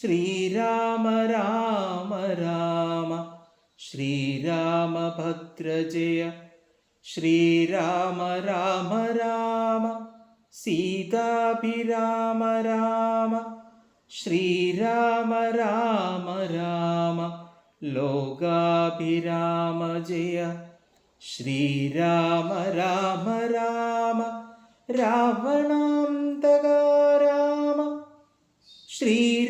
ശ്രീരാമ രാമ രാമ. ശ്രീരാമഭദ്ര ജയ ശ്രീരാമ രാമ രാമ. സീതാഭിരാമ രാമ. ശ്രീരാമ രാമ രാമ. ലോകാഭിരാമ ജയ. ശ്രീരാമ രാമ രാമ. രാവണാന്തക രാമ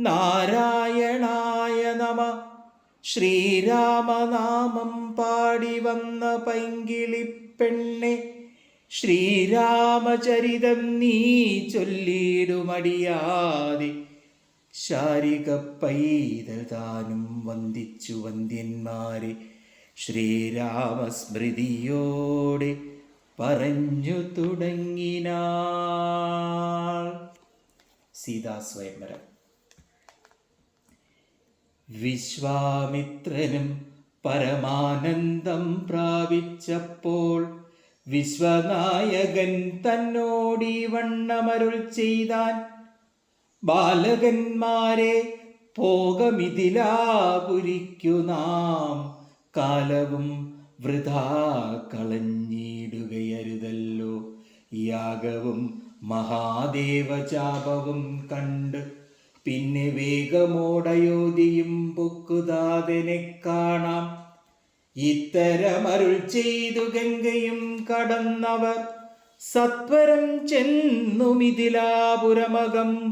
നാരായണായ നമ. ശ്രീരാമനാമം പാടി വന്ന പൈങ്കിളിപ്പെണ്ണെ ശ്രീരാമചരിതം നീ ചൊല്ലിടുമടിയാതെ ശാരിക പൈതൽ താനും വന്ദിച്ചു വന്ദ്യന്മാരെ ശ്രീരാമസ്മൃതിയോടെ പറഞ്ഞു തുടങ്ങിനാൾ. സീതാസ്വയംവരം വിശ്വാമിത്രനും പരമാനന്ദം പ്രാപിച്ചപ്പോൾ വിശ്വനായകൻ തന്നോടി വണ്ണമരുൾ ചെയ്താൻ ബാലകന്മാരെ പോകമിതിലാപുരിക്കു നാം. കാലവും വൃഥാ കളഞ്ഞിടുകയരുതല്ലോ. യാഗവും മഹാദേവചാപവും കണ്ട് പിന്നെ വേഗമോടയോധിയും പൊക്കുതാതനെ കാണാം. ഇത്തരമരുൾ ചെയ്തു ഗംഗയും കടന്നവർ സത്വരം ചെന്നുമിതിലാപുരമകം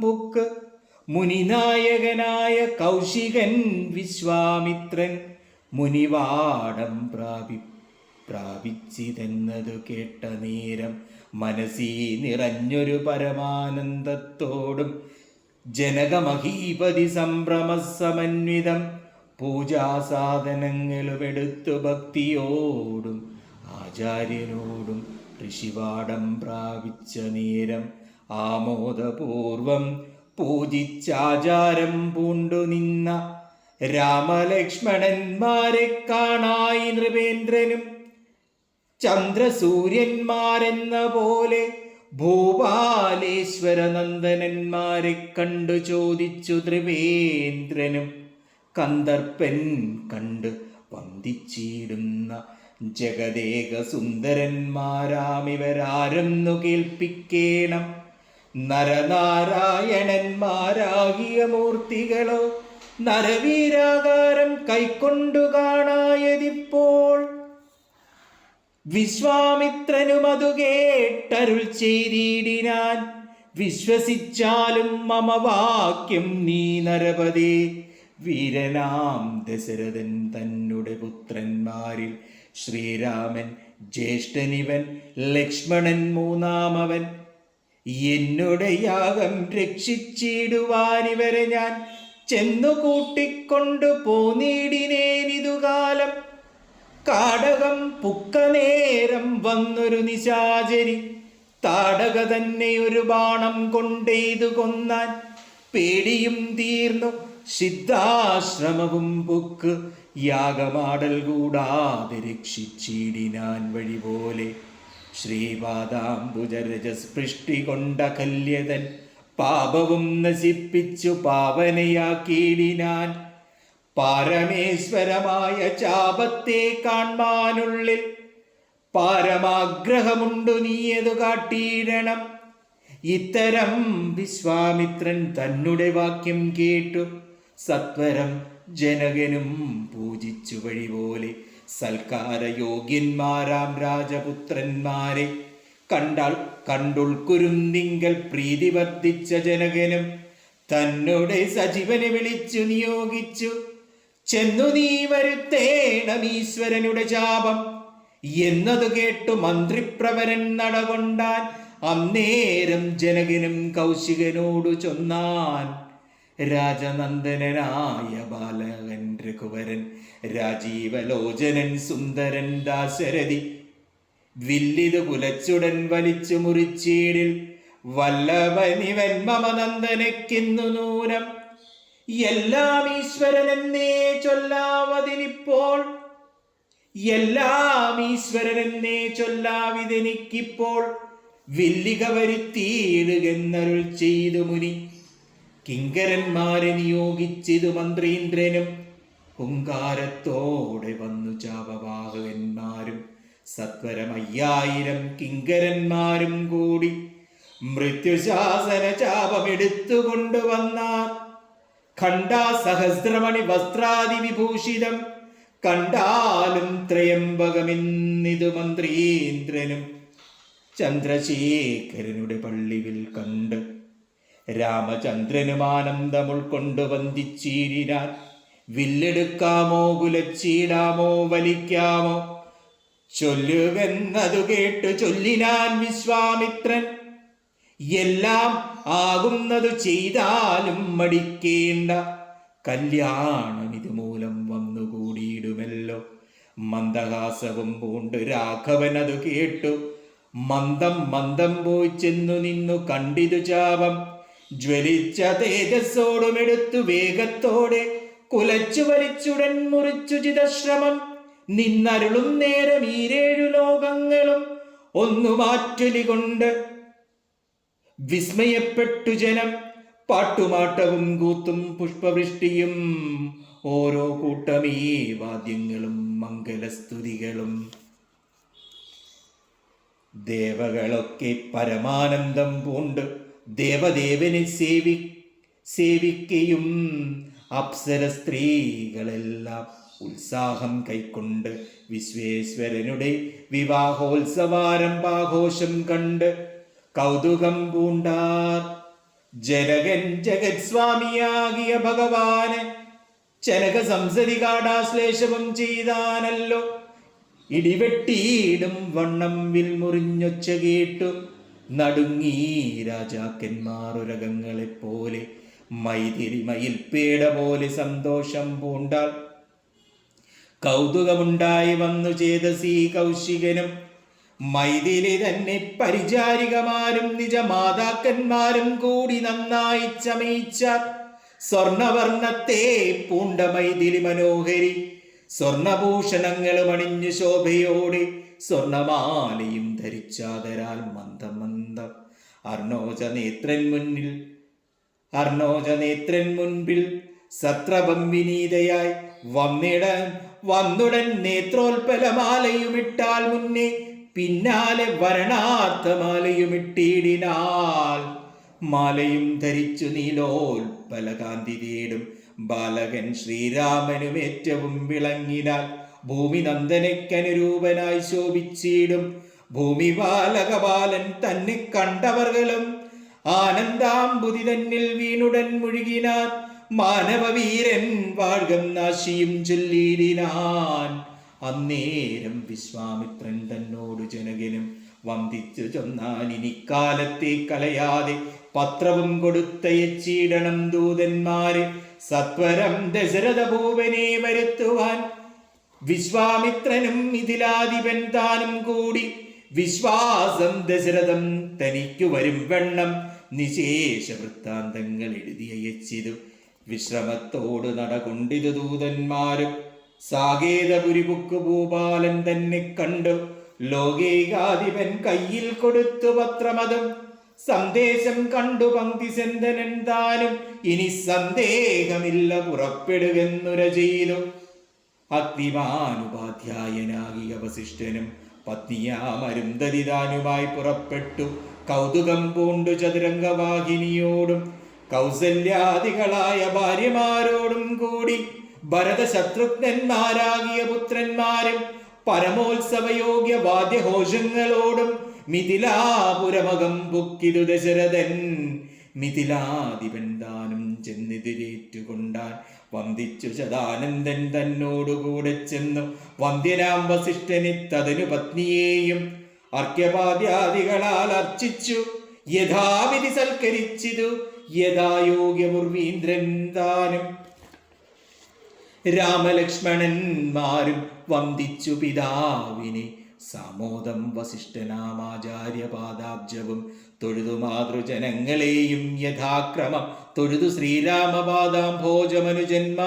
പൊക്ക്. മുനിനായകനായ കൗശികൻ വിശ്വാമിത്രൻ മുനിവാടം പ്രാപി പ്രാപിച്ചിതെന്നതു കേട്ട നേരം മനസ്സീ നിറഞ്ഞൊരു പരമാനന്ദത്തോടും ജനകമഹീപതി സംഭ്രമസമന്വിതം പൂജാസാധനങ്ങളുമെടുത്തു ഭക്തിയോടും ആചാര്യനോടും ഋഷിവാടം പ്രാപിച്ച നേരം ആമോദപൂർവം പൂജിച്ചാചാരം പൂണ്ടു നിന്ന രാമലക്ഷ്മണന്മാരെ കാണായി നൃപേന്ദ്രനും ചന്ദ്രസൂര്യന്മാരെന്ന പോലെ ഭൂപാലേശ്വര നന്ദനന്മാരെ കണ്ടു ചോദിച്ചു ത്രിവേന്ദ്രനും. കന്ദർപ്പൻ കണ്ട് വന്ദിച്ചിടുന്ന ജഗദേക സുന്ദരന്മാരാമിവരാരെന്നു കേൾപ്പിക്കേണം. നരനാരായണന്മാരാകിയ മൂർത്തികളോ നരവീരാകാരം കൈക്കൊണ്ടു കാണായതിപ്പോൾ വിശ്വാമിത്രനും അതു കേട്ടരുൾ ചെയ്തിടിനാൻ. വിശ്വസിച്ചാലും മമ വാക്യം നീ നരപതി. വീരനാം ദശരഥൻ തന്നുടെ പുത്രന്മാരിൽ ശ്രീരാമൻ ജ്യേഷ്ഠനിവൻ ലക്ഷ്മണൻ മൂന്നാമവൻ. എന്നുടെ യാഗം രക്ഷിച്ചിടുവാനിവരെ ഞാൻ. ചെന്നു കൂട്ടിക്കൊണ്ടു പോന്നീടിനേനിതുകാലം. കാടകം പുക്കനേരം വന്നൊരു നിശാചരി. താടക തന്നെ ഒരു ബാണം കൊണ്ടെയ്തു കൊന്നാൻ പേടിയും തീർന്നു. സിദ്ധാശ്രമവും പുക്ക് യാഗമാടൽ കൂടാതെ രക്ഷിച്ചിടിനാൻ വഴി പോലെ. ശ്രീപാദാംബുജരജസ്പൃഷ്ടി കൊണ്ട കല്യതൻ പാപവും നശിപ്പിച്ചു പാവനയാക്കിയിടിനാൻ പാരമേശ്വരമായ ചാപത്തെ കാൺമാനുള്ളിൽ പാരമാഗ്രഹമുണ്ടു നീയതു കാട്ടിയിടണം. ഇത്തരം വിശ്വാമിത്രൻ തന്നുടെ വാക്യം കേട്ടു. സത്വരം ജനകനും പൂജിച്ചു വഴി പോലെ സൽക്കാര യോഗ്യന്മാരാം രാജപുത്രന്മാരെ. കണ്ടാൽ കണ്ടുൾക്കുരുന്നിങ്കൽ പ്രീതി വർദ്ധിച്ച ജനകനും തന്നോടെ സജീവനെ വിളിച്ചു നിയോഗിച്ചു. ചെന്നു നീ വരുത്തേണം ഈശ്വരനുടെ ശാപം. എന്നതു കേട്ടു മന്ത്രിപ്രവരൻ നടകൊണ്ടാൻ അന്നേരം ജനകനും കൗശികനോടു ചൊന്നാൻ. രാജനന്ദനായ ബാലകൻ രഘുവരൻ രാജീവലോചനൻ സുന്ദരൻ ദാശരഥി. വില്ലിത് കുലച്ചുടൻ വലിച്ചു മുറിച്ചീടിൽ വല്ലഭനിവൻ മമനന്ദനക്കിന്നു നൂനം എല്ലാം ഈശ്വരനെന്നേ ചൊല്ലാവതിനിപ്പോൾ. എല്ലാം ഈശ്വരനെന്നേ ചൊല്ലാവിതെനിക്കിപ്പോൾ. വില്ലിക വരുത്തിയിടുകെന്നരുൾ ചെയ്തു മുനി. കിങ്കരന്മാരെ നിയോഗിച്ചിതു മന്ത്രീന്ദ്രനും. ഹുങ്കാരത്തോടെ വന്നു ചാപവാഹകന്മാരും. സത്വരമയ്യായിരം കിങ്കരന്മാരും കൂടി. മൃത്യുശാസന ചാപമെടുത്തുകൊണ്ടുവന്നാർ ഖണ്ഡാ സഹസ്രമണി വസ്ത്രാദി വിഭൂഷിതം കണ്ടാലും ത്രയംബകമിന്നിതു മന്ത്രീന്ദ്രനും ചന്ദ്രശേഖരനുടെ പള്ളിവിൽ കണ്ട് രാമചന്ദ്രനും ആനന്ദം ഉൾക്കൊണ്ട് വന്ദിച്ചീരിനാൻ വില്ലെടുക്കാമോ കുലച്ചീടാമോ വലിക്കാമോ? ചൊല്ലുവെന്നതു കേട്ടു ചൊല്ലിനാൻ വിശ്വാമിത്രൻ എല്ലാം ആകുന്നതു ചെയ്താലും മടിക്കേണ്ട. കല്യാണം ഇതുമൂലം വന്നുകൂടിയിടുമല്ലോ മന്ദഹാസവും പൂണ്ട് രാഘവൻ അത് കേട്ടു. മന്ദം മന്ദം പോയി ചെന്നു നിന്നു കണ്ടിതു ചാപം. ജ്വലിച്ച തേജസ്സോടും എടുത്തു വേഗത്തോടെ കുലച്ചു വലിച്ചുടൻ മുറിച്ചു ചിതശ്രമം. നിന്നരുളും നേരം ഈരേഴു ലോകങ്ങളും ഒന്നു മാറ്റൊലി കൊണ്ട് വിസ്മയപ്പെട്ടു ജനം. പാട്ടുമാട്ടവും കൂത്തും പുഷ്പവൃഷ്ടിയും ഓരോ കൂട്ടമീ വാദ്യങ്ങളും മംഗലസ്തുതികളും. ദേവകളൊക്കെ പരമാനന്ദം പൂണ്ട് ദേവദേവനെ സേവി സേവിക്കയും അപ്സര സ്ത്രീകളെല്ലാം ഉത്സാഹം കൈക്കൊണ്ട് വിശ്വേശ്വരനുടെ വിവാഹോത്സവാരംഭാഘോഷം കണ്ട് കൗതുകം പൂണ്ടാർ. ജനകൻ ജഗത് സ്വാമിയാകിയ ഭഗവാന് ചനക സംസതി കാടാശ്ലേഷവും ചെയ്താനല്ലോ. ഇടിവെട്ടിയിടും വണ്ണം വിൽ മുറിഞ്ഞൊച്ച കേട്ടു. നടുങ്ങി രാജാക്കന്മാർ ഉരകങ്ങളെപ്പോലെ മൈതിരി പേട പോലെ സന്തോഷം പൂണ്ടാൾ. കൗതുകമുണ്ടായി വന്നു ചേതസി കൗശികനും മൈതിലി തന്നെ പരിചാരികമാരും നിജമാതാക്കന്മാരും കൂടി നന്നായി ചമയിച്ച സ്വർണവർണത്തെ പൂണ്ട മൈതിലി മനോഹരി. സ്വർണഭൂഷണങ്ങളും അണിഞ്ഞു ശോഭയോടെ സ്വർണമാലയും ധരിച്ചാതരാൽ മന്ദം മന്ദം. അർണോജ നേത്രൻ മുന്നിൽ അർണോജ നേത്രൻ മുൻപിൽ സത്രഭം വിനീതയായി വന്നിടൻ വന്നുടൻ നേത്രോൽപലമാലയുമിട്ടാൽ മുന്നേ പിന്നാലെ വരണാർത്ഥമാലയുമിട്ടിടിനാൽ മാലയും ധരിച്ചു നീലോൽപലകാന്തി തേടും. ബാലകൻ ശ്രീരാമനും ഏറ്റവും വിളങ്ങിനാൽ ഭൂമി നന്ദനയ്ക്കനുരൂപനായി ശോഭിച്ചിടും. ഭൂമി ബാലകബാലൻ തന്നെ കണ്ടവർകളും ആനന്ദാംബുതി തന്നിൽ വീണുടൻ മുഴുകിനാൻ മാനവവീരൻ വാഴകം നാശിയും ചൊല്ലിയിടിനാൻ അന്നേരം വിശ്വാമിത്രൻ തന്നോട് ജനകനും വന്ദിച്ചു ചൊന്നാൻ ഇനിക്കാലത്തെ കലയാതെ പത്രവും കൊടുത്തയച്ചിടണം ദൂതന്മാരെ. സത്വരം ദശരഥ ഭൂപനെ വരുത്തുവാൻ വിശ്വാമിത്രനും ഇതിലാധിപൻ താനും കൂടി. വിശ്വാസം ദശരഥം തനിക്കു വരും വെണ്ണം നിശേഷ വൃത്താന്തങ്ങൾ എഴുതിയയച്ചിതു വിശ്രമത്തോട് നടകൊണ്ടിതു ദൂതന്മാരും. സാകേതപുരിപുക്ക് ഭൂപാലൻ തന്നെ കണ്ടു. ലോകേകാധിപൻ കയ്യിൽ കൊടുത്തു പത്രമതും. സന്ദേശം കണ്ടു പങ്ക്തി സെന്തനൻ താനും. ഇനി സന്ദേഹമില്ല പുറപ്പെടുകെന്നുര ചെയ്തു. അഗ്നിമാനുപാധ്യായനാകിയ വസിഷ്ഠനും പത്നിയാമരുന്ധതിദാനുമായി പുറപ്പെട്ടു. കൗതുകം പൂണ്ടു ചതുരംഗവാഹിനിയോടും. കൗസല്യാദികളായ ഭാര്യമാരോടും കൂടി ഭരത ശത്രുഘ്നന്മാരാകിയ പുത്രന്മാരും പരമോത്സവയോഗ്യ വാദ്യഘോഷങ്ങളോടും മിഥിലാപുരമകം പൊക്കിതു ദശരഥൻ. മിഥിലാധിപൻ താനും ചെന്നിതിരേറ്റുകൊണ്ടാൻ വന്ദിച്ചു ശതാനന്ദൻ തന്നോടുകൂടെ ചെന്നു. വന്ദ്യനാം വസിഷ്ഠനെ തതനു പത്നിയെയും അർഘ്യപാദ്യാദികളാൽ അർച്ചിച്ചു. യഥാവിധി സൽക്കരിച്ചിതു. യഥായോഗ്യമുർവീന്ദ്രൻ താനും രാമലക്ഷ്മണന്മാരും വന്ദിച്ചു പിതാവിനെ. സമോദം വസിഷ്ഠനാമാചാര്യ പാദാബ്ജവും തൊഴുതു മാതൃജനങ്ങളെയും യഥാക്രമം. തൊഴുതു ശ്രീരാമപാദാം ഭോജമനുജന്മ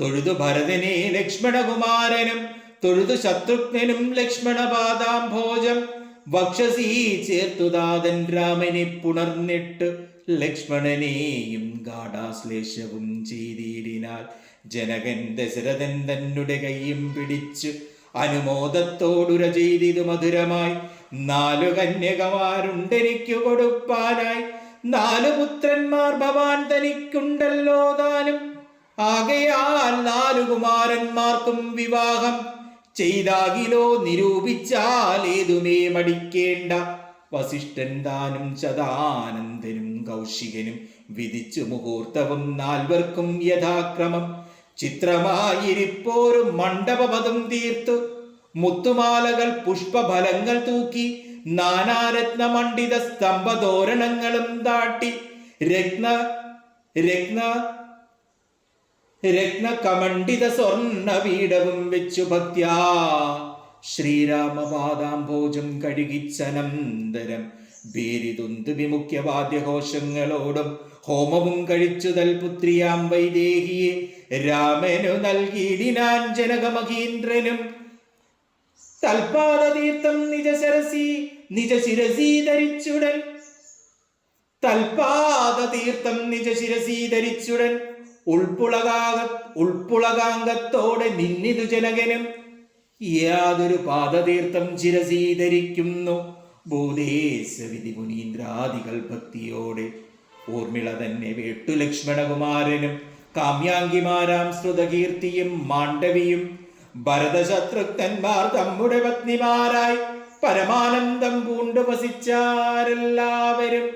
തൊഴുതു ഭരതനെ ലക്ഷ്മണകുമാരനും തൊഴുതു ശത്രുഘ്നും ലക്ഷ്മണപാദാം ഭോജം വക്ഷസീ ചേർത്തുദാതൻ രാമനെ പുണർന്നിട്ട് ലക്ഷ്മണനെയും ഗാഠാശ്ലേഷവും ചെയ്തിടിനാൽ ജനകൻ ദശരഥൻ തന്നെ കൈയും പിടിച്ചു അനുമോദത്തോടുര ചെയ്തിതു മധുരമായി. നാലു കന്യകമാരുണ്ടെനിക്കു കൊടുപ്പാനായി. നാലു പുത്രന്മാർ ഭവാൻ തനിക്കുണ്ടല്ലോ താനും. ആകയാൽ നാലു കുമാരന്മാർക്കും വിവാഹം. ചെയ്താകിലോ നിരൂപിച്ചാൽ ഏതുമേ മടിക്കേണ്ട. വസിഷ്ഠൻ താനും ശതാനന്ദനും കൗശികനും വിധിച്ചു മുഹൂർത്തവും നാൽവർക്കും യഥാക്രമം. ചിത്രമായിരിപ്പോരും മണ്ഡപപദം തീർത്തു. മുത്തുമാലകൾ പുഷ്പഫലങ്ങൾ തൂക്കി നാനാരത്ന മണ്ഡിത സ്തംഭതോരണങ്ങളും താട്ടി രത്ന രത്ന കമണ്ഡിത സ്വർണ പീഠവും വെച്ചു ഭക്ത്യാ ശ്രീരാമപാദാംഭോജം കഴുകിച്ചനന്തരം ഭീരിതുന്ത് വിമുഖ്യവാദ്യഘോഷങ്ങളോടും ഹോമവും കഴിച്ചു തൽപുത്രിയാം വൈദേഹിയെ. രാമനു നൽകിയിടിനാൻ ജനകമഹീന്ദ്രനും. തൽപാദതീർത്ഥം നിജ ശരസി നിജ ശിരസി ധരിച്ചുടൻ. തൽപാദതീർത്ഥം നിജ ശിരസി ധരിച്ചുടൻ. ഉൾപ്പുളകാക ഉൾപ്പുളകാംഗത്തോടെ നിന്നിതു ജനകനും. യാതൊരു പാദതീർത്ഥം ചിരസീധരിക്കുന്നു ഭൂതേശവിധി മുനീന്ദ്രാദികൾ ഭക്തിയോടെ ഊർമിള തന്നെ വേട്ടു ലക്ഷ്മണകുമാരനും. കാമ്യാങ്കിമാരാം ശ്രുതകീർത്തിയും മാണ്ഡവിയും ഭരതശത്രുക്തന്മാർ തമ്മുടെ പത്നിമാരായി പരമാനന്ദം പൂണ്ടു വസിച്ചാരെല്ലാവരും.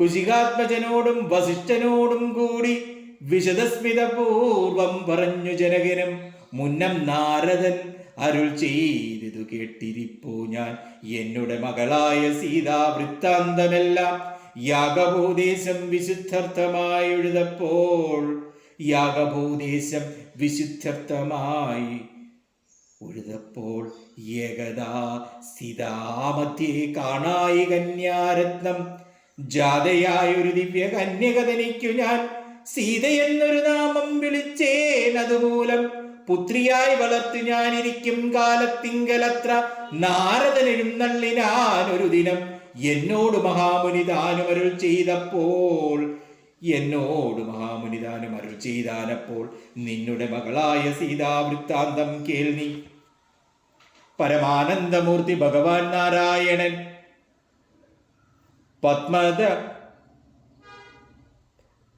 കുശികാത്മജനോടും വസിഷ്ഠനോടും കൂടി വിശദസ്മിതപൂർവം പറഞ്ഞു ജനകനും മുന്നം നാരദൻ അരുൾ ചെയ്തിതു കേട്ടിരിപ്പോ ഞാൻ. എന്നുടെ മകളായ സീതാ വൃത്താന്തമെല്ലാം യാഗഭൂദേശം വിശുദ്ധർത്ഥമായി എഴുതപ്പോൾ യാഗഭൂദേശം വിശുദ്ധർത്ഥമായി ഉഴുതപ്പോൾ ഏകദാ സ്ഥിതാമധ്യേ കാണായി കന്യാരത്നം. ജാതയായൊരു ദിവ്യ കന്യക തനിക്കു ഞാൻ സീതയെന്നൊരു നാമം വിളിച്ചേൻ. അതുമൂലം പുത്രിയായി വളർത്തു ഞാനിരിക്കും കാലത്തിങ്കലത്ര നാരദനും നള്ളിനാൻ ഒരു ദിനം എന്നോട് മഹാമുനി താനും അരുൾ ചെയ്തപ്പോൾ എന്നോട് മഹാമുനി താനും അരുൾ ചെയ്താനപ്പോൾ നിന്നുടെ മകളായ സീതാവൃത്താന്തം കേൾനി. പരമാനന്ദമൂർത്തി ഭഗവാൻ നാരായണൻ. പത്മത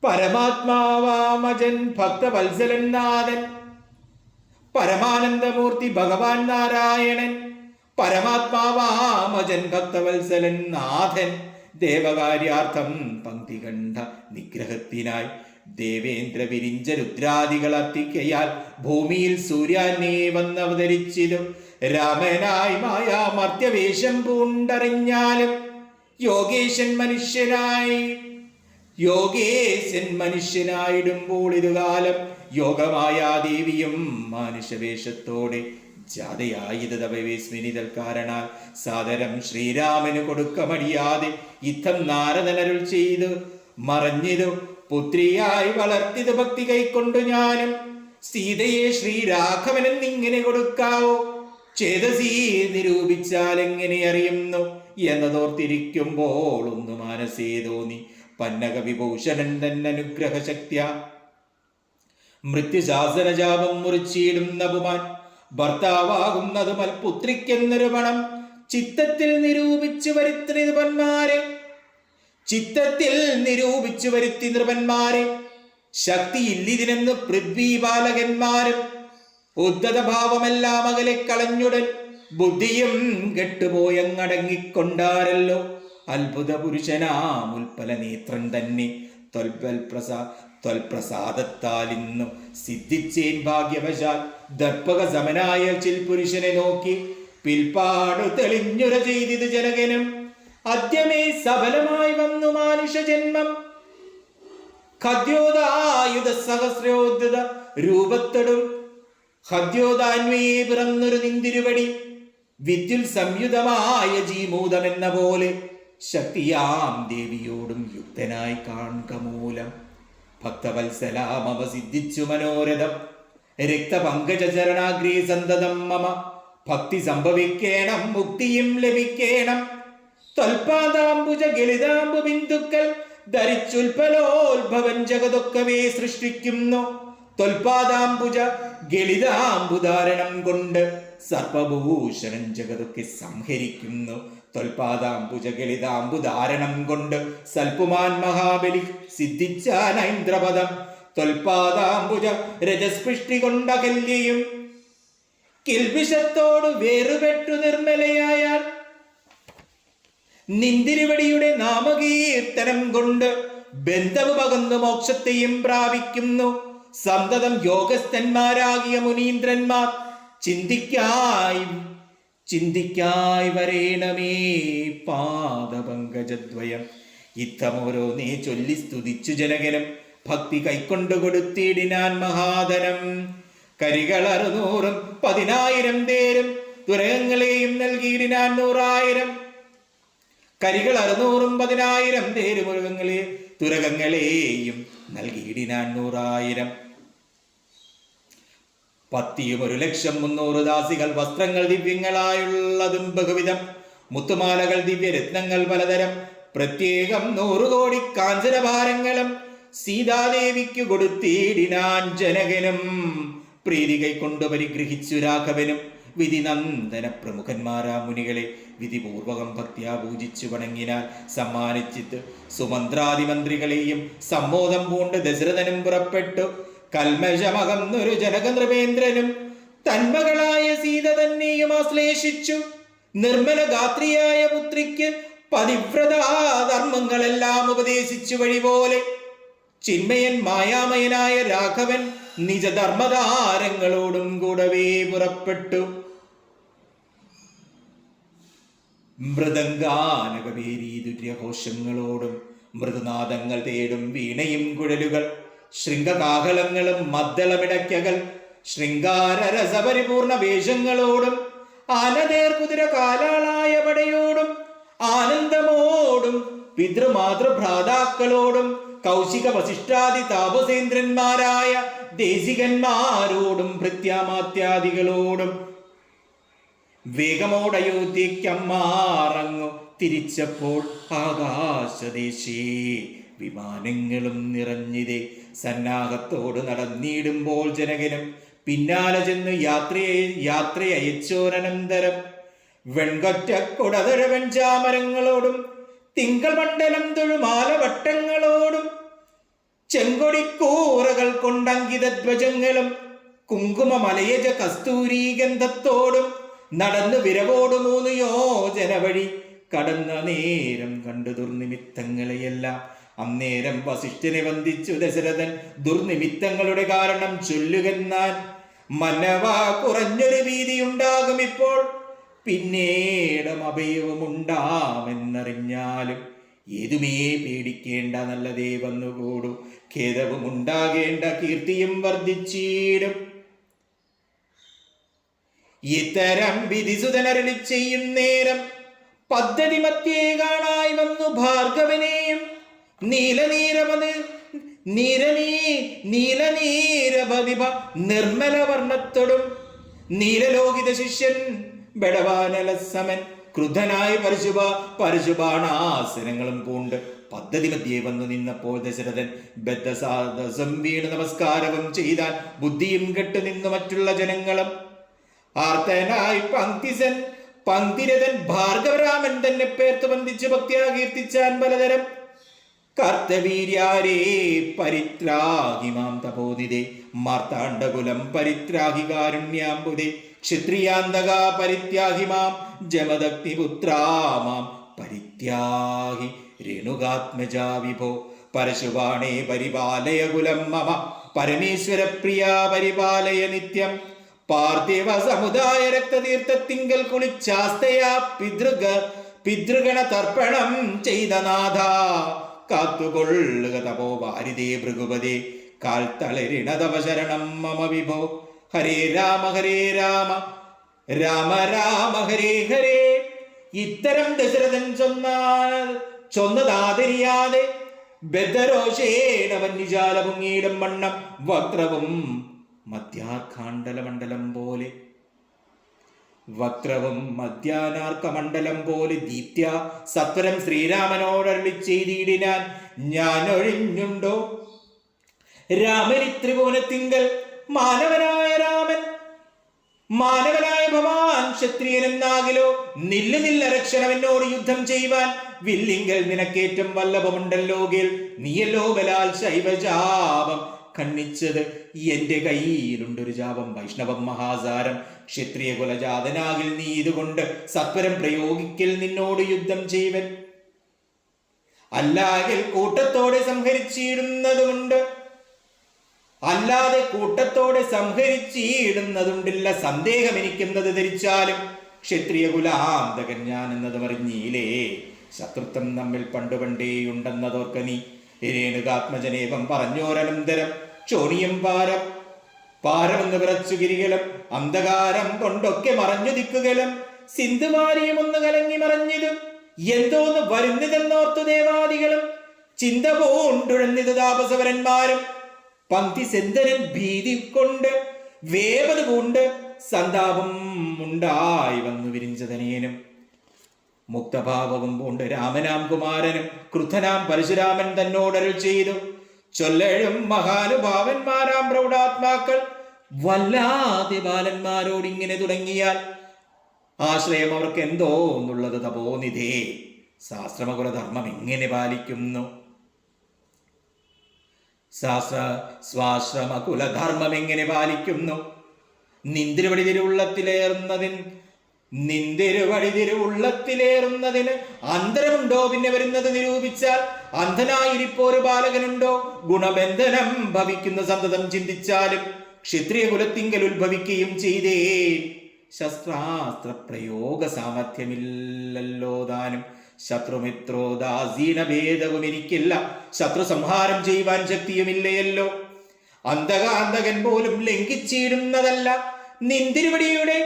പരമാത്മാവാമജൻ ഭക്തവത്സലൻ നാഥൻ. പരമാനന്ദമൂർത്തി ഭഗവാൻ നാരായണൻ. പരമാത്മാവാമജൻ ഭക്തവത്സലൻ നാഥൻ ദേവകാര്യാർത്ഥം പങ്ക്തി കണ്ട നിഗ്രഹത്തിനായി ദേവേന്ദ്ര വിരിഞ്ച രുദ്രാദികൾ അത്തിക്കയാൽ ഭൂമിയിൽ സൂര്യാനെ വന്നവതരിച്ചിലും രാമനായി മായാമർത്യവേഷം പൂണ്ടറിഞ്ഞാലും യോഗേശൻ മനുഷ്യനായി. യോഗേശൻ മനുഷ്യനായിടുമ്പോൾ ഇതുകാലം യോഗമായ ദേവിയും മാനുഷവേഷത്തോടെ ജാതയായത് തപവേസ്മിനി തൽക്കാരണാൽ സാദരം ശ്രീരാമന് കൊടുക്കമടിയാതെ യുദ്ധം നാരദനരുൾ ചെയ്തു. മറഞ്ഞിതു പുത്രിയായി വളർത്തിത് ഭക്തി കൈക്കൊണ്ടു ഞാനും. സീതയെ ശ്രീരാഘവനും ഇങ്ങനെ കൊടുക്കാവോ? ചേതസീ നിരൂപിച്ചാൽ എങ്ങനെ അറിയുന്നു? എന്നതോർത്തിരിക്കുമ്പോൾ ഒന്ന് മനസ്സേ തോന്നി. പന്നക വിഭൂഷണൻ തന്നെ അനുഗ്രഹശക്തിയ മൃത്യുശാസനജാപം മുറിച്ചിടുന്ന പുമാൻ ഭർത്താവാകുന്നത് മൽപുത്രിക്കെന്നൊരു പണം ചിത്തത്തിൽ നിരൂപിച്ചു വരുത്തി നൃപന്മാരെ ചിത്തത്തിൽ നിരൂപിച്ചു വരുത്തി നൃപന്മാരെ ശക്തിയില്ലിതിനെന്ന് പൃഥ്വി ബാലകന്മാരും ഉദ്ധത ഭാവമെല്ലാം അകലെ കളഞ്ഞുടൻ ബുദ്ധിയും കെട്ടുപോയങ്ങടങ്ങിക്കൊണ്ടാരല്ലോ അത്ഭുത പുരുഷനാം ഉൽപ്പല നേത്രം തന്നെ തൊൽപൽ പ്രസാ ത്വൽപ്രസാദത്താൽ ഇന്നും സിദ്ധിച്ചേൻ ഭാഗ്യവശാൽ ദർപ്പക സമനായ ചിൽ പുരുഷനെ നോക്കി പിൽപ്പാടു തെളിഞ്ഞുര ചെയ്തിത് ജനകനും. അദ്യമേ സഫലമായി വന്നു മാനുഷ ജന്മം. ഖദ്യോദായുധ സഹസ്രോദ്യത രൂപത്തെടും. ഹദ്യോദാന്വയെ പിറന്നൊരു നിന്തിരുവടി. വിദ്യുൽ സംയുതമായ ജീമൂതമെന്ന പോലെ ശക്തിയാം ദേവിയോടും യുക്തനായി കാൺക മൂലം. ഭക്തവത്സലാമവ സിദ്ധിച്ചു മനോരഥം. രക്തപങ്കജ ചരണാഗ്രേ സന്തതം മമ. ഭക്തി സംഭവിക്കേണം മുക്തിയും ലഭിക്കേണം. തൽപാദാംബുജ ഗലിതാംബു ബിന്ദുക്കൾ ധരിച്ചുൽപലോത്ഭവൻ ജഗതൊക്കവേ സൃഷ്ടിക്കുന്നു. തൊൽപാദാംബുജ ഗളിതാംബുധാരണം കൊണ്ട് സർപ്പഭൂഷണൻ ജഗതൊക്കെ സംഹരിക്കുന്നു. ത്വൽപാദാംബുജ ഗളിതാംബുധാരണം കൊണ്ട് സൽപുമാൻ മഹാബലി സിദ്ധിച്ചാൻ ഐന്ദ്രപദം തൊൽപാദാംബുജ രജസ്പൃഷ്ടി കൊണ്ടകല്യയും കിൽബിഷത്തോട് വേറുപെട്ടു നിർമ്മലയായാൽ നിന്തിരുവടിയുടെ നാമകീർത്തനം കൊണ്ട് ബന്ധവ് പകന്നു മോക്ഷത്തെയും പ്രാപിക്കുന്നു. സന്തതം യോഗസ്ഥന്മാരാകിയ മുനീന്ദ്രന്മാർ ചിന്തിക്കായി ചിന്തിക്കായി വരേണമേ പാദപങ്കജദ്വയം. ഇത്തമോരോ നീ ചൊല്ലി സ്തുതിച്ചു ജനകനും ഭക്തി കൈക്കൊണ്ടു കൊടുത്തിടിനാൻ മഹാധനം. കരികൾ അറുനൂറും പതിനായിരം തേരും തുരകങ്ങളെയും നൽകിയിടിനാൻ നൂറായിരം. കരികൾ അറുനൂറും പതിനായിരം തേരുമുരുകങ്ങളെ തുരകങ്ങളെയും നൽകിയിടിനാൻ നൂറായിരം. പത്തിയും ഒരു ലക്ഷം മുന്നൂറ് ദാസികൾ വസ്ത്രങ്ങൾ ദിവ്യങ്ങളായുള്ളതും ബഹുവിധം. മുത്തുമാലകൾ ദിവ്യരത്നങ്ങൾ പലതരം. പ്രത്യേകം നൂറു കോടി കാഞ്ചനഭാരങ്ങളും സീതാദേവിക്കു കൊടുത്തിടിനാൻ ജനകനും. പ്രീതി കൈക്കൊണ്ടു പരിഗ്രഹിച്ചു രാഘവനും. വിധി നന്ദന പ്രമുഖന്മാരാ മുനികളെ. വിധിപൂർവകം ഭക്തിയാ പൂജിച്ചു വണങ്ങിനാൽ സമ്മാനിച്ചിട്ട് സുമന്ത്രാതിമന്ത്രികളെയും സമ്മോദം പൂണ്ട് ദശരഥനും പുറപ്പെട്ടു. കൽമഷമകന്നൊരു ജനകനൃപേന്ദ്രനും തന്മകളായ സീത തന്നെയും ആശ്ലേഷിച്ചു. നിർമ്മല ഗാത്രിയായ പുത്രിക്ക് പതിവ്രതാധർമ്മങ്ങളെല്ലാം ഉപദേശിച്ചു വഴിപോലെ ചിന്മയൻ മായാമയനായ രാഘവൻ നിജധർമ്മതാരങ്ങളോടും കൂടവേ പുറപ്പെട്ടു. മൃദംഗാനകവേരി ദുര്യഘോഷങ്ങളോടും മൃദുനാദങ്ങൾ തേടും വീണയും കുഴലുകൾ. ശൃംഗകാഹളങ്ങളും മദ്ദളമിടയ്ക്കകൾ ശൃംഗാര രസപരിപൂർണ വേഷങ്ങളോടും ആനതേർ കുതിര കാലാളായ പടയോടും ആനന്ദമോടും പിതൃമാതൃഭ്രാതാക്കളോടും കൗശിക വസിഷ്ഠാദി താപസേന്ദ്രന്മാരായ ദേശികന്മാരോടും ഭൃത്യാമാത്യാദികളോടും. വേഗമോടയോധ്യയ്ക്കമ്മാറങ്ങു തിരിച്ചപ്പോൾ ആകാശദേശേ വിമാനങ്ങളും നിറഞ്ഞിതേ. സന്നാഹത്തോട് നടന്നിടുമ്പോൾ ജനകനും പിന്നാലെ ചെന്ന് യാത്രയെ യാത്രയച്ചോരനന്തരം വെൺകൊറ്റ കുടതര വെഞ്ചാമരങ്ങളോടും തിങ്കൾ മണ്ഡലം തൊഴുമാല വട്ടങ്ങളോടും ചെങ്കൊടിക്കൂറകൾ കൊണ്ടങ്കിത ധ്വജങ്ങളും കുങ്കുമ മലയജ കസ്തൂരീഗന്ധത്തോടും നടന്നു വിരവോട് മൂന്ന് യോജന വഴി കടന്ന നേരം കണ്ടു ദുർനിമിത്തങ്ങളെയെല്ലാം. അന്നേരം വസിഷ്ഠനെ വന്ദിച്ചു ദശരഥൻ ദുർനിമിത്തങ്ങളുടെ കാരണം ചൊല്ലുകെന്നാൻ മനവാ കുറഞ്ഞൊരു ഭീതിയുണ്ടാകും ഇപ്പോൾ. പിന്നീടും അഭയവും ഉണ്ടാമെന്നറിഞ്ഞാലും ഏതുമേ പേടിക്കേണ്ട നല്ലതേ വന്നുകൂടു ഖേദവും ഉണ്ടാകേണ്ട കീർത്തിയും വർദ്ധിച്ചിടും. ഇത്തരം വിധിസുതനരളി ചെയ്യും നേരം പദ്ധതി മധ്യേ കാണായി വന്നു ഭാർഗവനെയും. നീലനീരവത് നീരനീ നീലനീരവതിഭ നിർമ്മല വർണത്തോടും നീലലോകിത ശിഷ്യൻ ബടവാനലസമൻ ക്രുദ്ധനായി പരശുഭ പരശുബാണാസനങ്ങളും പൂണ്ട്. പദ്ധതി മധ്യേ വന്നു നിന്നപ്പോൾ ദശരഥൻ ബദ്ധസാദസം വീണ് നമസ്കാരവും ചെയ്താൽ ബുദ്ധിയും കെട്ടു നിന്നു മറ്റുള്ള ജനങ്ങളും. ആർത്തനായി പങ്ക്തിസൻ പങ്ക്തിരഥൻ ഭാർഗവരാമൻ തന്നെ പേർത്തു ബന്ധിച്ച് ഭക്തിയാ കീർത്തിച്ചാൻ പലതരം കർത്തവീര്യാരേ പരിത്രാഹി മാം തപോനിതേ മാർത്താണ്ഡകുലം പരിത്രാഹി കാരുണ്യാംബുദേ ക്ഷത്രിയാന്തക പരിത്യാഹി മാം ജമദഗ്നിപുത്രാ മാം പരിത്യാഹി രേണുകാത്മജാ വിഭോ പരശുവാണേ പരിപാലയ കുലം മമ പരമേശ്വര പ്രിയ പരിപാലയ നിത്യം. പാർത്ഥിവ സമുദായ രക്തതീർത്ഥത്തിങ്കൽ കുളിച്ചാസ്തയാ പിതൃഗ പിതൃഗണ തർപ്പണം ചെയ്ത നാഥ. കാത്തുകൊള്ളുക തപോ വാരിതേ ഭൃഗുപതി. കാൽ തളരിണതവ ശരണം മമ വിഭോ. ഹരേ രാമ ഹരേ രാമ. രാമ രാമ ഹരേ ഹരേ. ഇത്തരം ദശരഥൻ ചൊന്നാൽ ചൊന്നതാതിരിയാതെ ബദ്ധരോഷേണ വന്യജാല മണ്ണം വക്രവും മധ്യാഖാണ്ഡല മണ്ഡലം പോലെ വക്രവും മധ്യാനാർക്ക മണ്ഡലം പോലെ ദീപ്യ സത്വരം ശ്രീരാമനോടരുളി ചെയ്തിടിനാൻ ഞാൻ ഒഴിഞ്ഞുണ്ടോ രാമനി ത്രിഭുവനത്തിങ്കൽ മാനവനായ രാമൻ. മാനവനായ ഭവാൻ ക്ഷത്രിയൻ എന്നാകിലോ നില്ല നില്ല രക്ഷണമെന്നോട് യുദ്ധം ചെയ്യുവാൻ. വില്ലിങ്കൽ നിനക്കേറ്റം വല്ലഭമുണ്ടല്ലോകിൽ നീയല്ലോ ബലാൽ ശൈവജാപം. കണ്ണിച്ചത് എന്റെ കയ്യിലുണ്ടൊരു ജാപം. വൈഷ്ണവം മഹാസാരം. ക്ഷത്രിയ കുലജാതനാകിൽ നീ ഇതുകൊണ്ട് സത്വരം പ്രയോഗിക്കൽ നിന്നോട് യുദ്ധം ചെയ്വൻ. അല്ലാകിൽ കൂട്ടത്തോടെ സംഹരിച്ചിടുന്നതുമുണ്ട് അല്ലാതെ കൂട്ടത്തോടെ സംഹരിച്ചിടുന്നതുണ്ടില്ല സന്ദേഹം എനിക്കുന്നത് ധരിച്ചാലും ക്ഷത്രിയ കുലാന്തകൻ ഞാൻ എന്നത് അറിഞ്ഞീലേ ശത്രുത്വം നമ്മിൽ പണ്ടു പണ്ടേയുണ്ടെന്നതോർക്ക നീ. രേണുകാത്മജനേവം പറഞ്ഞോരനന്തരം ചോണിയം പാരം പാരമെന്ന് വിറച്ചു ഗിരികലം അന്ധകാരം കൊണ്ടൊക്കെ മറഞ്ഞു ദിക്കുകലം സിന്ധുമാരിയും ഒന്ന് കലങ്ങി മറഞ്ഞിതും എന്തോന്ന് വരുന്നതെന്നോർത്തു ദേവാദികളും ചിന്ത പൂണ്ടുഴന്നിത് താപസവരന്മാരും പങ്ക്തി സെന്തരൻ ഭീതി കൊണ്ട് വേവത് പൂണ്ട് സന്താപം ഉണ്ടായി വന്നു വിരിഞ്ചതനേനും. മുക്തഭാവവും പൂണ്ട് രാമനാം കുമാരനും ക്രുദ്ധനാം പരശുരാമൻ തന്നോടരുൾ ചെയ്തു. ചൊല്ലഴും മഹാനുഭാവന്മാരാം പ്രൗഢാത്മാക്കൾ വല്ലാതെ ബാലന്മാരോട് ഇങ്ങനെ തുടങ്ങിയാൽ ആശ്രയം അവർക്ക് എന്തോ എന്നുള്ളത് തപോനിധേ. ശാസ്ത്രമകുലധർമ്മം എങ്ങനെ പാലിക്കുന്നു? ശാസ്ത്ര സ്വാശ്രമകുലധർമ്മം എങ്ങനെ പാലിക്കുന്നു? നിന്തിരുവടി തിരുവുള്ളത്തിലേറുന്നതിൻ നിന്തിരുവടി തിരുവുള്ളത്തിലേറുന്നതിന് അന്തരമുണ്ടോ? പിന്നെ വരുന്നത് നിരൂപിച്ചാൽ അന്ധനായിരിപ്പോ ഒരു ബാലകനുണ്ടോ? ഗുണബന്ധനം ഭവിക്കുന്ന സന്തതം ചിന്തിച്ചാലും ക്ഷത്രിയ കുലത്തിങ്കൽ ഉത്ഭവിക്കുകയും ചെയ്തേ. ശസ്ത്രാസ്ത്ര പ്രയോഗ സാമർഥ്യമില്ലല്ലോ താനും. ശത്രുമിത്രോദാസീന ഭേദവും എനിക്കില്ല ശത്രു സംഹാരം ചെയ്യുവാൻ ശക്തിയുമില്ലയല്ലോ. അന്തകാന്തകൻ പോലും ലംഘിച്ചിടുന്നതല്ല. നിന്തിരുവടിയുടെ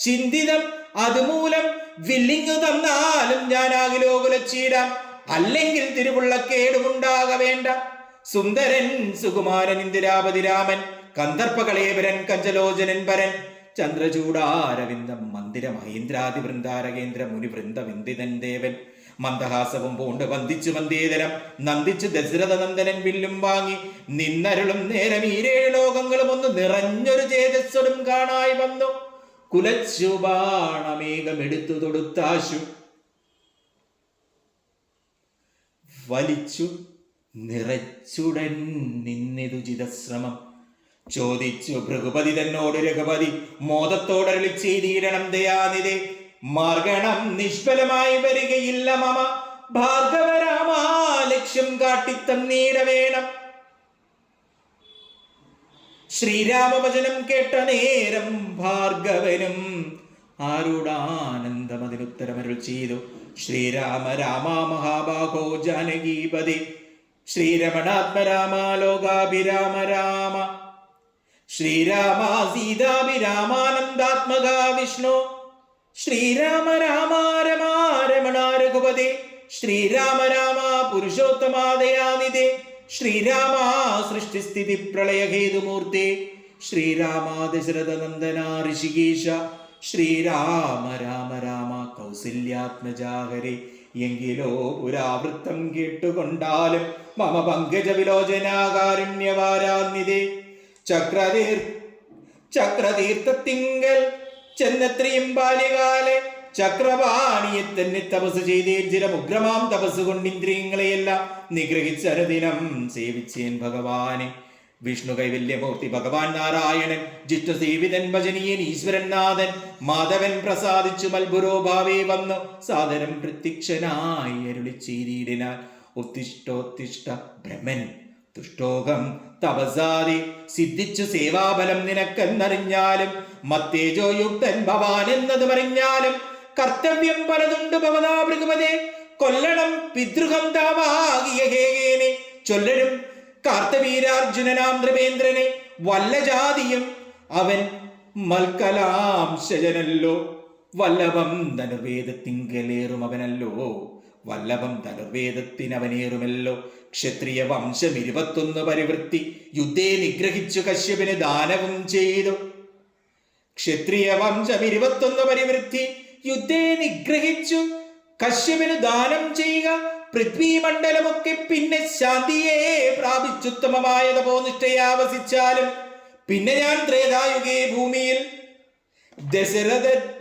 ചിന്തിതം അതുമൂലം വില്ലിങ്ങു തന്നാലും ഞാനാകിലോ കുലച്ചീടാം അല്ലെങ്കിൽ തിരുവുള്ളക്കേടുമുണ്ടാക വേണ്ട സുന്ദരൻ സുകുമാരൻ ഇന്ദിരാപതി രാമൻ കന്ദർപ്പകളേവരൻ കഞ്ചലോചനൻ പരൻ. ചന്ദ്രചൂടാരവിന്ദം മന്ദിര മഹേന്ദ്രാതി വൃന്ദാരകേന്ദ്ര മുനി വൃന്ദ വിന്ദിതൻ ദേവൻ. മന്ദഹാസവും പൂണ്ട് വന്ദിച്ചു മന്ദേതരം നന്ദിച്ചു ദശരഥ നന്ദനൻ വില്ലും വാങ്ങി. നിന്നരുളും നേരം ഈരേഴ് ലോകങ്ങളും ഒന്ന് നിറഞ്ഞൊരു ചേതസ്വരും കാണായി വന്നു. കുലച്ചു ബാണമേഘമെടുത്തു തൊടുത്താശു. വലിച്ചു നിറച്ചുടൻ നിന്നിതു ചോദിച്ചു ഭൃഗുപതി തന്നോട് രഘുപതി മോദത്തോടരളി ചെയ്തിടണം ദയാനിധി. മാർഗണം നിഷ്ഫലമായി വരികയില്ല മമ. ഭാർഗവരാമാലക്ഷ്യം ലക്ഷ്യം കാട്ടിത്തന്നീട ശ്രീരാമവചനം കേട്ട നേരം ഭാർഗവനും ആരുടാനന്ദം അതിനുത്തരമരുൾ ചെയ്തു. ശ്രീരാമ രാമ മഹാബാഹോ ജാനകീപതി. ശ്രീരമണാത്മരാമ ലോകാഭിരാമ രാമ ശ്രീരാമ സീതാഭിരാമാനന്ദാത്മക വിഷ്ണു ശ്രീരാമ രാമ രമാ രമണ രഘുപതി ശ്രീരാമ രാമ പുരുഷോത്തമാദയാനിധി ശ്രീരാമ സൃഷ്ടിസ്ഥിതി പ്രളയഹേതുമൂർത്തി ശ്രീരാമ ദശരഥ നന്ദന ഋഷികേശ ശ്രീരാമ രാമ രാമ കൗസല്യാത്മജാഹരി എങ്കിലോ പുരാവൃത്തം കേട്ടുകൊണ്ടാലും മമ പങ്കജ വിലോചനാകാരുണ്യവാരാന്നിതേ ചക്രതീർ ചക്രതീർത്ഥത്തിങ്കൽ ചെന്നത്രയും ബാല്യകാലെ ചക്രവാണിയെ തന്നെ തപസ് ചെയ്തേ ചില ഉഗ്രമാം തപസ് കൊണ്ട് ഇന്ദ്രിയങ്ങളെയെല്ലാം നിഗ്രഹിച്ചരദിനം സേവിച്ചേൻ ഭഗവാനെ. വിഷ്ണു കൈവല്യമൂർത്തി ഭഗവാൻ നാരായണൻ ജിഷ്ണുസേവിതൻ ഭജനീയൻ ഈശ്വരൻ നാഥൻ മാധവൻ പ്രസാദിച്ചു മൽപുരോഭാവേ വന്നു. സാധനം പ്രത്യക്ഷനായി അരുളി ചെയ്തിടിനാൽ ഉത്തിഷ്ടോത്തിഷ്ട ബ്രഹ്മൻ. തുഷ്ടോകം തപസാദി സിദ്ധിച്ചു സേവാബലം നിനക്കെന്നറിഞ്ഞാലും മത്തേജോയുക്തൻ ഭവാൻ എന്നതും അറിഞ്ഞാലും കർത്തവ്യം പലതുണ്ട് ഭവനാ ഭൃഗുപതേ. കൊല്ലണം പിതൃകം താവാകിയ ഹേകേനെ ചൊല്ലരും കാർത്തവീരാർജുനനാം നൃപേന്ദ്രനെ വല്ല ജാതിയും അവൻ മൽക്കലാംശജനല്ലോ. വല്ലഭം ധനുവേദത്തിങ്കലേറും അവനല്ലോ. വല്ലഭം ധനുർവേദത്തിനവനേറുമല്ലോ. ക്ഷത്രിയ വംശം ഇരുപത്തൊന്ന് പരിവൃത്തി. യുദ്ധേ നിഗ്രഹിച്ചു കശ്യപിന് ദാനവും ചെയ്തു. ക്ഷത്രിയ വംശം ഇരുപത്തൊന്ന് പരിവൃത്തി. യുദ്ധേ നിഗ്രഹിച്ചു കശ്യപിന് ദാനം ചെയ്യുക. പൃഥ്വീമണ്ഡലമൊക്കെ പിന്നെ ശാന്തിയെ പ്രാപിച്ചുത്തമമായ തപോനിഷ്ഠയാവസിച്ചാലും പിന്നെ ഞാൻ ത്രേതായുഗേ ഭൂമിയിൽ ദശരഥൻ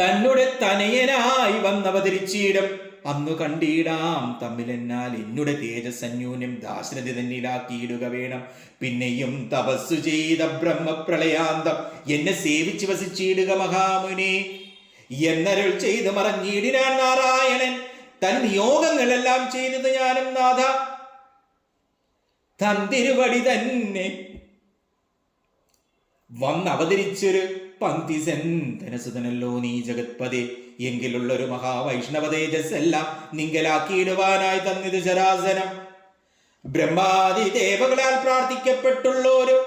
തന്നുടെ തനയനായി വന്നവതരിച്ചിടും അന്നു കണ്ടിടാം തമ്മിലെന്നാൽ എന്നുടെ തേജസന്യൂന്യം ദാശരഥി തന്നിലാക്കിയിടുക വേണം. പിന്നെയും തപസ്സു ചെയ്ത ബ്രഹ്മപ്രളയാന്തം എന്നെ സേവിച്ച് വസിച്ചിടുക മഹാമുനി. എന്നരുൾ ചെയ്ത് മറഞ്ഞിടിനാൻ നാരായണൻ. തൻ നിയോഗങ്ങളെല്ലാം ചെയ്തത് ഞാനും നാഥ. തൻ തിരുവടി തന്നെ വന്നവതരിച്ചൊരു പങ്ക്തിസൻ സെന്തനസുതനല്ലോ നീ ജഗത്പതി. എങ്കിലുള്ളൊരു മഹാവൈഷ്ണവ തേജസ് എല്ലാം നിങ്കലാക്കിയിടുവാനായി തന്നിത് ശരാസനം. ബ്രഹ്മാദി ദേവകളാൽ പ്രാർത്ഥിക്കപ്പെട്ടുള്ളൊരു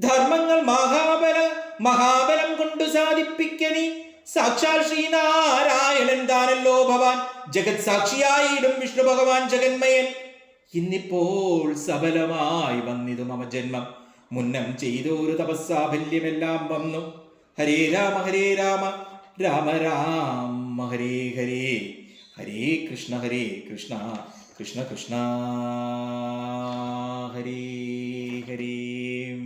ധർമ്മങ്ങൾ മഹാബല മഹാബലം കൊണ്ട് സാധിപ്പിക്കനി സാക്ഷാൽ ശ്രീനാരായണൻ താനല്ലോ ഭവാൻ. ജഗത് സാക്ഷിയായിടും വിഷ്ണു ഭഗവാൻ ജഗന്മയൻ. ഇന്നിപ്പോൾ സബലമായി വന്നിതു മമ ജന്മം മുന്നം ചെയ്തൊരു തപസ്സാഫല്യമെല്ലാം വന്നു. ഹരേ രാമ ഹരേ രാമ. രാമ രാമ ഹരേ ഹരേ. ഹരേ കൃഷ്ണ ഹരേ കൃഷ്ണ. കൃഷ്ണ കൃഷ്ണ. ഹരേ ഹരേ.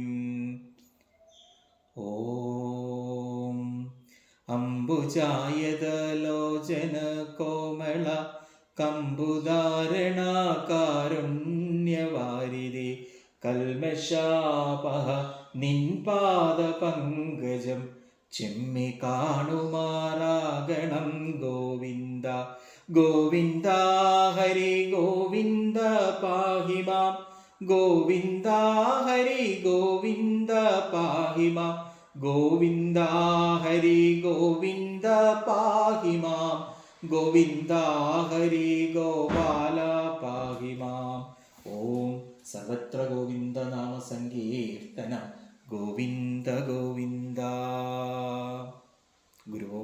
ഓം. അംബുജായതലോചന കോമള കമ്പുദാരണ കാരുണ്യവാരിധി കൽമശാപ നിൻപാദ പങ്കജം ചെമ്മി കാണുമാറാകണം ഗോവിന്ദ. ഗോവിന്ദ ഹരി ഗോവിന്ദ പാഹിമാം. ഗോവിന്ദ ഹരി ഗോവിന്ദ പാഹിമാം. ഗോവിന്ദ ഹരി ഗോവിന്ദ പാഹിമാം. ഗോവിന്ദ ഹരി ഗോപാല പാഹിമാം. ഓം സർവത്ര ഗോവിന്ദ നാമ സങ്കീർത്തന. ഗോവിന്ദ ഗോവിന്ദ ഗുരുവോ